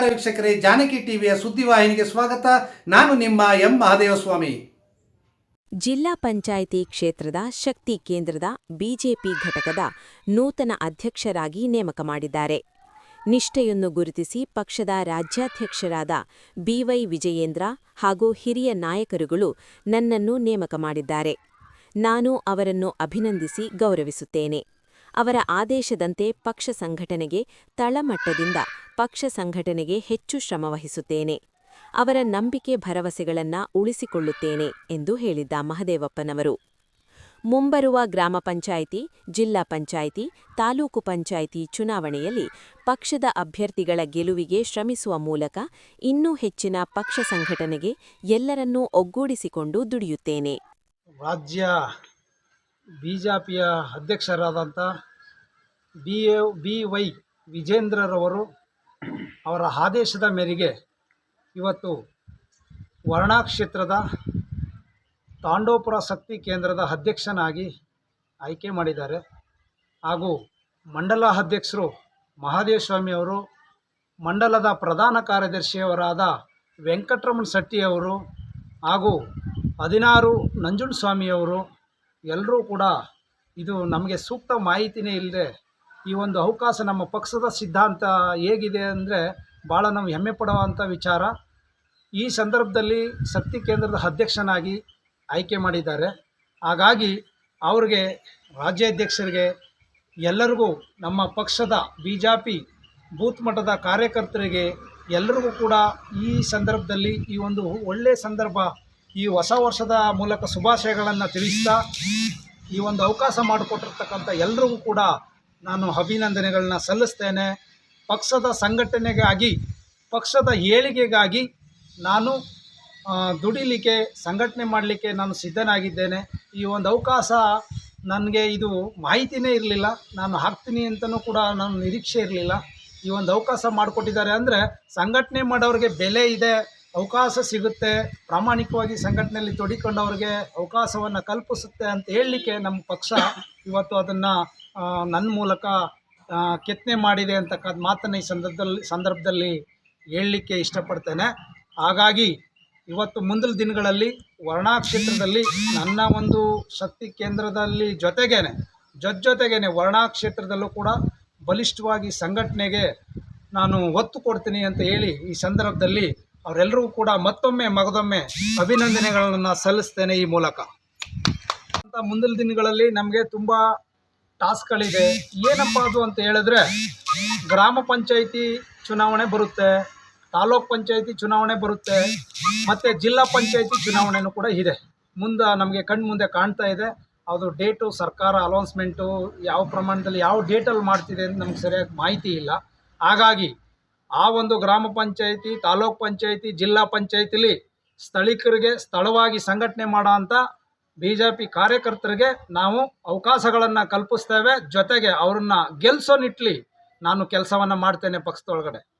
ವೀಕ್ಷಕರೇ, ಜಾನಕಿ ಟಿವಿಯ ಸುದ್ದಿವಾಹಿನಿಗೆ ಸ್ವಾಗತ. ನಾನು ನಿಮ್ಮ ಎಂ. ಮಹಾದೇವಸ್ವಾಮಿ. ಜಿಲ್ಲಾ ಪಂಚಾಯಿತಿ ಕ್ಷೇತ್ರದ ಶಕ್ತಿ ಕೇಂದ್ರದ ಬಿಜೆಪಿ ಘಟಕದ ನೂತನ ಅಧ್ಯಕ್ಷರಾಗಿ ನೇಮಕ ಮಾಡಿದ್ದಾರೆ. ನಿಷ್ಠೆಯನ್ನು ಗುರುತಿಸಿ ಪಕ್ಷದ ರಾಜ್ಯಾಧ್ಯಕ್ಷರಾದ ಬಿವೈ ವಿಜಯೇಂದ್ರ ಹಾಗೂ ಹಿರಿಯ ನಾಯಕರುಗಳು ನನ್ನನ್ನು ನೇಮಕ ಮಾಡಿದ್ದಾರೆ. ನಾನು ಅವರನ್ನು ಅಭಿನಂದಿಸಿ ಗೌರವಿಸುತ್ತೇನೆ. ಅವರ ಆದೇಶದಂತೆ ಪಕ್ಷ ಸಂಘಟನೆಗೆ ತಳಮಟ್ಟದಿಂದ ಪಕ್ಷ ಸಂಘಟನೆಗೆ ಹೆಚ್ಚು ಶ್ರಮವಹಿಸುತ್ತೇನೆ. ಅವರ ನಂಬಿಕೆ ಭರವಸೆಗಳನ್ನ ಉಳಿಸಿಕೊಳ್ಳುತ್ತೇನೆ ಎಂದು ಹೇಳಿದ್ದ ಮಹದೇವಪ್ಪನವರು. ಮುಂಬರುವ ಗ್ರಾಮ ಪಂಚಾಯಿತಿ, ಜಿಲ್ಲಾ ಪಂಚಾಯಿತಿ, ತಾಲೂಕು ಪಂಚಾಯಿತಿ ಚುನಾವಣೆಯಲ್ಲಿ ಪಕ್ಷದ ಅಭ್ಯರ್ಥಿಗಳ ಗೆಲುವಿಗೆ ಶ್ರಮಿಸುವ ಮೂಲಕ ಇನ್ನೂ ಹೆಚ್ಚಿನ ಪಕ್ಷ ಸಂಘಟನೆಗೆ ಎಲ್ಲರನ್ನೂ ಒಗ್ಗೂಡಿಸಿಕೊಂಡು ದುಡಿಯುತ್ತೇನೆ. ರಾಜ್ಯ ಬಿಜೆಪಿಯ ಅಧ್ಯಕ್ಷರಾದಂಥ ಬಿ ಬಿ ವೈ ವಿಜೇಂದ್ರರವರು ಅವರ ಆದೇಶದ ಮೇರೆಗೆ ಇವತ್ತು ವರ್ಣಾ ಕ್ಷೇತ್ರದ ತಾಂಡೋಪುರ ಶಕ್ತಿ ಕೇಂದ್ರದ ಅಧ್ಯಕ್ಷನಾಗಿ ಆಯ್ಕೆ ಮಾಡಿದ್ದಾರೆ. ಹಾಗೂ ಮಂಡಲ ಅಧ್ಯಕ್ಷರು ಮಹಾದೇವಸ್ವಾಮಿ ಅವರು, ಮಂಡಲದ ಪ್ರಧಾನ ಕಾರ್ಯದರ್ಶಿಯವರಾದ ವೆಂಕಟರಮಣ ಶೆಟ್ಟಿಯವರು ಹಾಗೂ ಹದಿನಾರು ನಂಜುಂಡಸ್ವಾಮಿಯವರು ಎಲ್ಲರೂ ಕೂಡ ಇದು ನಮಗೆ ಸೂಕ್ತ ಮಾಹಿತಿನೇ ಇಲ್ಲದೆ ಈ ಒಂದು ಅವಕಾಶ ನಮ್ಮ ಪಕ್ಷದ ಸಿದ್ಧಾಂತ ಹೇಗಿದೆ ಅಂದರೆ ಭಾಳ ನಾವು ಹೆಮ್ಮೆ ಪಡುವಂಥ ವಿಚಾರ. ಈ ಸಂದರ್ಭದಲ್ಲಿ ಶಕ್ತಿ ಕೇಂದ್ರದ ಅಧ್ಯಕ್ಷನಾಗಿ ಆಯ್ಕೆ ಮಾಡಿದ್ದಾರೆ. ಹಾಗಾಗಿ ಅವ್ರಿಗೆ, ರಾಜ್ಯಾಧ್ಯಕ್ಷರಿಗೆ ಎಲ್ಲರಿಗೂ, ನಮ್ಮ ಪಕ್ಷದ ಬಿ ಜೆ ಪಿ ಬೂತ್ ಮಟ್ಟದ ಕಾರ್ಯಕರ್ತರಿಗೆ ಎಲ್ಲರಿಗೂ ಕೂಡ ಈ ಸಂದರ್ಭದಲ್ಲಿ ಈ ಒಂದು ಒಳ್ಳೆಯ ಸಂದರ್ಭ, ಈ ಹೊಸ ವರ್ಷದ ಮೂಲಕ ಶುಭಾಶಯಗಳನ್ನು ತಿಳಿಸ್ತಾ ಈ ಒಂದು ಅವಕಾಶ ಮಾಡಿಕೊಟ್ಟಿರ್ತಕ್ಕಂಥ ಎಲ್ಲರಿಗೂ ಕೂಡ ನಾನು ಅಭಿನಂದನೆಗಳನ್ನ ಸಲ್ಲಿಸ್ತೇನೆ. ಪಕ್ಷದ ಸಂಘಟನೆಗಾಗಿ, ಪಕ್ಷದ ಏಳಿಗೆಗಾಗಿ ನಾನು ದುಡಿಲಿಕ್ಕೆ, ಸಂಘಟನೆ ಮಾಡಲಿಕ್ಕೆ ನಾನು ಸಿದ್ಧನಾಗಿದ್ದೇನೆ. ಈ ಒಂದು ಅವಕಾಶ ನನಗೆ ಇದು ಮಾಹಿತಿನೇ ಇರಲಿಲ್ಲ. ನಾನು ಹಾಕ್ತೀನಿ ಅಂತಲೂ ಕೂಡ ನಾನು ನಿರೀಕ್ಷೆ ಇರಲಿಲ್ಲ. ಈ ಒಂದು ಅವಕಾಶ ಮಾಡಿಕೊಟ್ಟಿದ್ದಾರೆ ಅಂದರೆ ಸಂಘಟನೆ ಮಾಡೋರಿಗೆ ಬೆಲೆ ಇದೆ, ಅವಕಾಶ ಸಿಗುತ್ತೆ. ಪ್ರಾಮಾಣಿಕವಾಗಿ ಸಂಘಟನೆಯಲ್ಲಿ ತೊಡಿಕೊಂಡವ್ರಿಗೆ ಅವಕಾಶವನ್ನು ಕಲ್ಪಿಸುತ್ತೆ ಅಂತ ಹೇಳಲಿಕ್ಕೆ ನಮ್ಮ ಪಕ್ಷ ಇವತ್ತು ಅದನ್ನು ನನ್ನ ಮೂಲಕ ಕೆತ್ತನೆ ಮಾಡಿದೆ ಅಂತಕ್ಕಂಥ ಮಾತನ್ನು ಈ ಸಂದರ್ಭದಲ್ಲಿ ಸಂದರ್ಭದಲ್ಲಿ ಹೇಳಲಿಕ್ಕೆ ಇಷ್ಟಪಡ್ತೇನೆ. ಹಾಗಾಗಿ ಇವತ್ತು ಮುಂದಿನ ದಿನಗಳಲ್ಲಿ ವರ್ಣಾ ಕ್ಷೇತ್ರದಲ್ಲಿ ನನ್ನ ಒಂದು ಶಕ್ತಿ ಕೇಂದ್ರದಲ್ಲಿ ಜೊತೆಗೇನೆ ಜೊತೆ ಜೊತೆಗೇನೆ ವರ್ಣಾ ಕ್ಷೇತ್ರದಲ್ಲೂ ಕೂಡ ಬಲಿಷ್ಠವಾಗಿ ಸಂಘಟನೆಗೆ ನಾನು ಒತ್ತು ಕೊಡ್ತೀನಿ ಅಂತ ಹೇಳಿ ಈ ಸಂದರ್ಭದಲ್ಲಿ ಅವರೆಲ್ಲರೂ ಕೂಡ ಮತ್ತೊಮ್ಮೆ ಮಗದೊಮ್ಮೆ ಅಭಿನಂದನೆಗಳನ್ನು ಸಲ್ಲಿಸ್ತೇನೆ ಈ ಮೂಲಕ. ಅಂತ ಮುಂದಿನ ದಿನಗಳಲ್ಲಿ ನಮಗೆ ತುಂಬ ಟಾಸ್ಕ್ಗಳಿದೆ ಏನಪ್ಪ ಅದು ಅಂತ ಹೇಳಿದ್ರೆ, ಗ್ರಾಮ ಪಂಚಾಯಿತಿ ಚುನಾವಣೆ ಬರುತ್ತೆ, ತಾಲೂಕ್ ಪಂಚಾಯಿತಿ ಚುನಾವಣೆ ಬರುತ್ತೆ, ಮತ್ತು ಜಿಲ್ಲಾ ಪಂಚಾಯಿತಿ ಚುನಾವಣೆನೂ ಕೂಡ ಇದೆ. ಮುಂದೆ ನಮಗೆ ಕಣ್ಣು ಮುಂದೆ ಕಾಣ್ತಾ ಇದೆ. ಅದು ಡೇಟು, ಸರ್ಕಾರ ಅಲೌನ್ಸ್ಮೆಂಟು, ಯಾವ ಪ್ರಮಾಣದಲ್ಲಿ ಯಾವ ಡೇಟಲ್ಲಿ ಮಾಡ್ತಿದೆ ಅಂತ ನಮ್ಗೆ ಸರಿಯಾಗಿ ಮಾಹಿತಿ ಇಲ್ಲ. ಹಾಗಾಗಿ ಆ ಒಂದು ಗ್ರಾಮ ಪಂಚಾಯಿತಿ, ತಾಲೂಕ್ ಪಂಚಾಯಿತಿ, ಜಿಲ್ಲಾ ಪಂಚಾಯಿತಿಲಿ ಸ್ಥಳೀಕರಿಗೆ ಸ್ಥಳವಾಗಿ ಸಂಘಟನೆ ಮಾಡೋ ಅಂಥ ಬಿ ಜೆ ಕಾರ್ಯಕರ್ತರಿಗೆ ನಾವು ಅವಕಾಶಗಳನ್ನು ಕಲ್ಪಿಸ್ತೇವೆ. ಜೊತೆಗೆ ಅವ್ರನ್ನ ಗೆಲ್ಲಿಸೋ ನಿಟ್ಲಿ ನಾನು ಕೆಲಸವನ್ನು ಮಾಡ್ತೇನೆ ಪಕ್ಷದೊಳಗಡೆ.